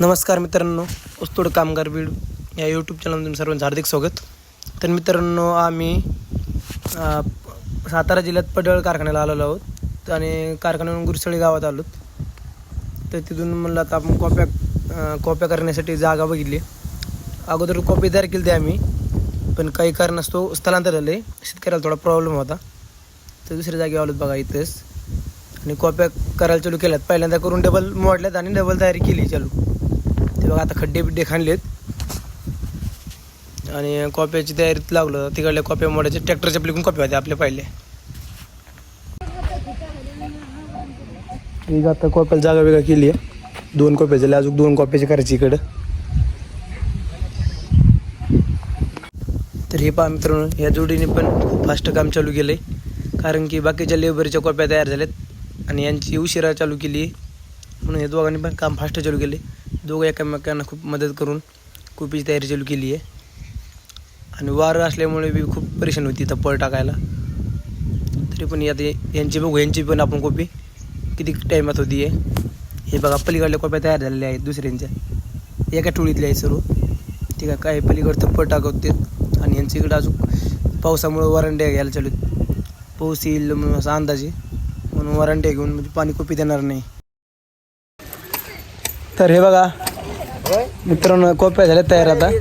नमस्कार मित्रांनो उस्तोड कामगार बीड या यूट्यूब चॅनलमधून सर्वांचं हार्दिक स्वागत. तर मित्रांनो आम्ही सातारा जिल्ह्यात पडळ कारखान्याला आलेलो आहोत आणि कारखान्यावरून गुरसळी गावात आलो तर तिथून म्हणलं आता आपण कॉप्या कॉप्या करण्यासाठी जागा बघितली. अगोदर कॉपी तयार केली होती आम्ही पण काही कारणास्तव स्थलांतर झालं. आहे शेतकऱ्याला थोडा प्रॉब्लेम होता. तर दुसऱ्या जागी आलोत बघा इथंच. आणि कॉप्या करायला चालू केल्यात. पहिल्यांदा करून डबल मोडल्यात आणि डबल तयारी केली चालू. बघा आता खड्डे बिड्डे खाणलेत आणि कॉप्याची तयारीत लागलं तिकडल्या कॉप्या मोडायचे ट्रॅक्टरच्या पलीकडून कॉप्या होत्या आपल्या पहिले एक आता कॉप्याला जागा वेगळा केली आहे. दोन कॉप्या झाल्या अजून दोन कॉप्याची करायची इकडं. तर हे पहा मित्रांनो या जोडीने पण खूप फास्ट काम चालू केलं आहे कारण की बाकीच्या लेबरच्या कॉप्या तयार झाल्यात. आणि यांची उशिरा चालू केली म्हणून हे दोघांनी पण काम फास्ट चालू केले दोघं एकमेकांना खूप मदत करून कुपीची तयारी चालू केली आहे. आणि वारं असल्यामुळे बी खूप परेशान होती इथं पळ टाकायला. तरी पण आता यांची बघू यांची पण आपण कॉपी किती टाईमात होती आहे हे बघा पलीकडल्या कॉप्या तयार झालेल्या आहेत दुसऱ्यांच्या. एका टोळीतल्या आहे सर्व. ठीक आहे काय पलीकडचं पळ टाकवते. आणि यांच्या इकडं अजून पावसामुळे वरांड्या घ्यायला चालू पाऊस येईल म्हणून असा अंदाज आहे. म्हणून वरांड्या घेऊन म्हणजे पाणी कॉपी देणार नाही. तर हे बघा. मित्रांनो कॉप्या झाल्या तयार आता. हे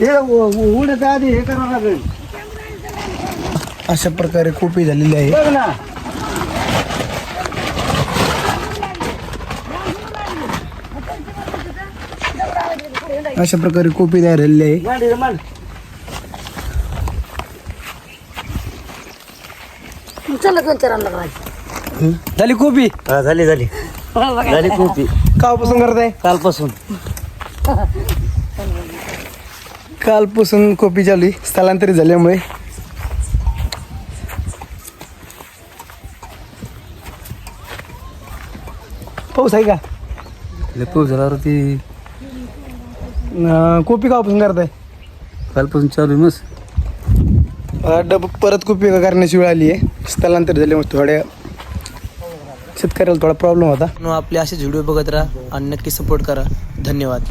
हे उडत आधी हे करावं लागेल. अशा प्रकारे कॉपी झालेली आहे. अशा प्रकारे कॉपी तयार झालेली आहे. चला दोन चार आणला. झाली कॉपी हा झाली झाली. झाली खूप कालपासून करत आहे कालपासून. कालपासून कॉपी चालू आहे. स्थलांतरित झाल्यामुळे. पाऊस आहे का? पाऊस झाला ती. अं, कॉपी कालपासून करत आहे कालपासून चालू मस्त. डब परत कॉपी करण्याची वेळ आली आहे. स्थलांतर झाल्यामुळे थोड्या शेतकऱ्याला थोडा प्रॉब्लेम होता. आपले असेच व्हिडिओ बघत राहा आणि नक्की सपोर्ट करा. धन्यवाद.